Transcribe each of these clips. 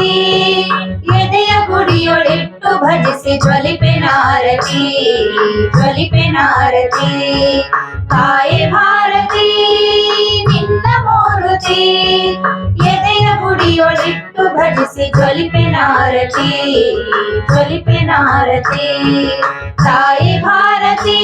ಆರತಿ ಎದೆಯ ಗುಡಿಯೊಳಿಟ್ಟು ಭಜಿಸಿ ಜ್ವಲಿಪೆನಾರತಿ ಜ್ವಲಿಪೆನಾರತಿ ತಾಯಿ ಭಾರತಿ ನಿನ್ನ ಮೂರುತಿ ಎದೆಯ ಗುಡಿಯೊಳಿಟ್ಟು ಭಜಿಸಿ ಜ್ವಲಿಪೆನಾರತಿ ಜ್ವಲಿಪೆನಾರತಿ ತಾಯಿ ಭಾರತಿ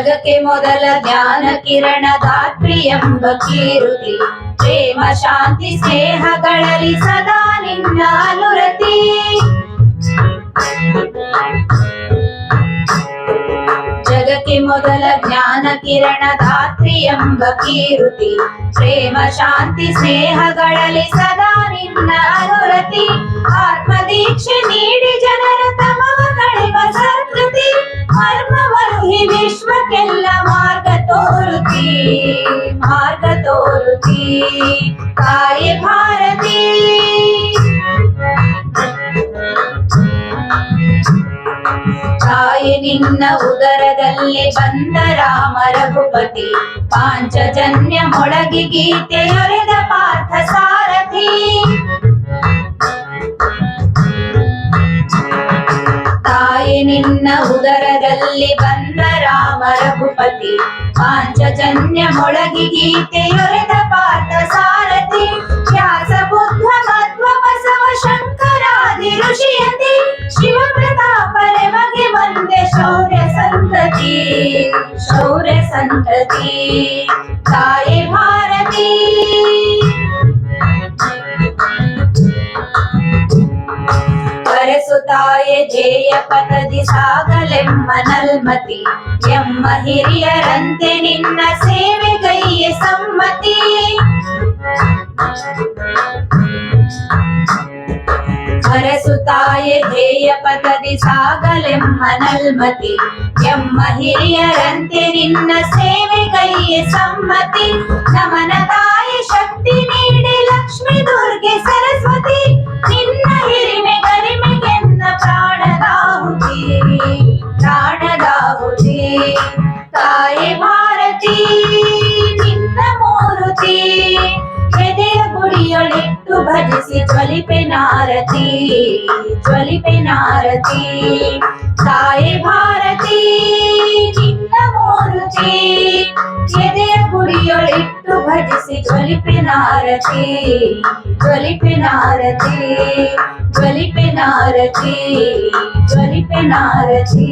ಜಗಕ್ಕೆ ಮೊದಲ ಜ್ಞಾನ ಕಿರಣ ಧಾತ್ರಿ ಎಂಬ ಕೀರುತಿ. ಪ್ರೇಮ, ಶಾಂತಿ, ಸ್ನೇಹಗಳಲ್ಲಿ ಸದಾ ನಿನ್ನ ಅನುರತಿ. ಜಗಕ್ಕೆ ಮೊದಲ ಜ್ಞಾನ ಕಿರಣ ಧಾತ್ರಿ ಎಂಬ ಕೀರುತಿ. ಪ್ರೇಮ, ಶಾಂತಿ, ಸ್ನೇಹಗಳಲ್ಲಿ ಸದಾ ನಿನ್ನ ಅನುರತಿ. ಆತ್ಮ ದೀಕ್ಷೆ ನೀಡಿ ಜನರ ತಮವ ಮಾರ್ಗ ತೋರುತಿ ತಾಯಿ ಭಾರತಿ. ತಾಯಿ ನಿನ್ನ ಉದರದಲ್ಲಿ ಬಂದ ರಾಮ ರಘುಪತಿ, ಪಾಂಚಜನ್ಯ ಮೊಳಗಿ ಗೀತೆಯೊರೆದ ಪಾರ್ಥ ಸಾರಥಿ. ತಾಯಿ ನಿನ್ನ ಉದರದಲ್ಲಿ ಬಂದ ರಾಮ ರಘುಪತಿ ಪಾಂಚಜನ್ಯ ಮೊಳಗಿ ಗೀತೆಯೊರೆದ ಪಾರ್ಥ ಸಾರಥಿ ವ್ಯಾಸ ಬುದ್ಧ ಮಧ್ವ ಬಸವ ಶಂಕರಾದಿ ಋಷಿಯತಿ ಶಿವ ಪ್ರತಾಪರೆ ಮಗೆ ಬಂದೆ ಶೌರ್ಯ ಸಂತತಿ ಶೌರ್ಯ ಸಂತತಿ ತಾಯಿ ತಾಯೆ ಜೇಯ ಪದದಿ ಸಾಗಲೆಮ್ಮ ನಲ್ಮತಿ ಎಮ್ಮ ಹಿರಿಯರಂತೆ ನಿನ್ನ ಸೇವೆಗೈಯ ಸಮ್ಮತಿ ತಾಯೆ ಧ್ಯೇಯ ಪದದಿ ಸಾಗಲೆಮ್ಮ ನಲ್ಮತಿ ಎಮ್ಮ ಹಿರಿಯರಂತೆ ನಿನ್ನ ಸೇವೆಗೈಯ ಸಮ್ಮತಿ ನಮನ ತಾಯಿ ಭಾರತಿ ನಿನ್ನ ಮೂರುತಿ ಎದೆಯ ಗುಡಿಯೊಳಿಟ್ಟು ಭಜಿಸಿ ಜ್ವಲಿಪೆ ನಾರತಿ ಜ್ವಲಿಪೆ ನಾರತಿ ತಾಯಿ ಭಾರತಿ ನಿನ್ನ ಮೂರುತಿ ಎದೆಯ ಗುಡಿಯೊಳಿಟ್ಟು ಭಜಿಸಿ ಜ್ವಲಿಪೆ ನಾರತಿ ಜ್ವಲಿಪೆ ನಾರತಿ ಜ್ವಲಿಪೆ ನಾರತಿ ಜ್ವಲಿಪೆ ನಾರತಿ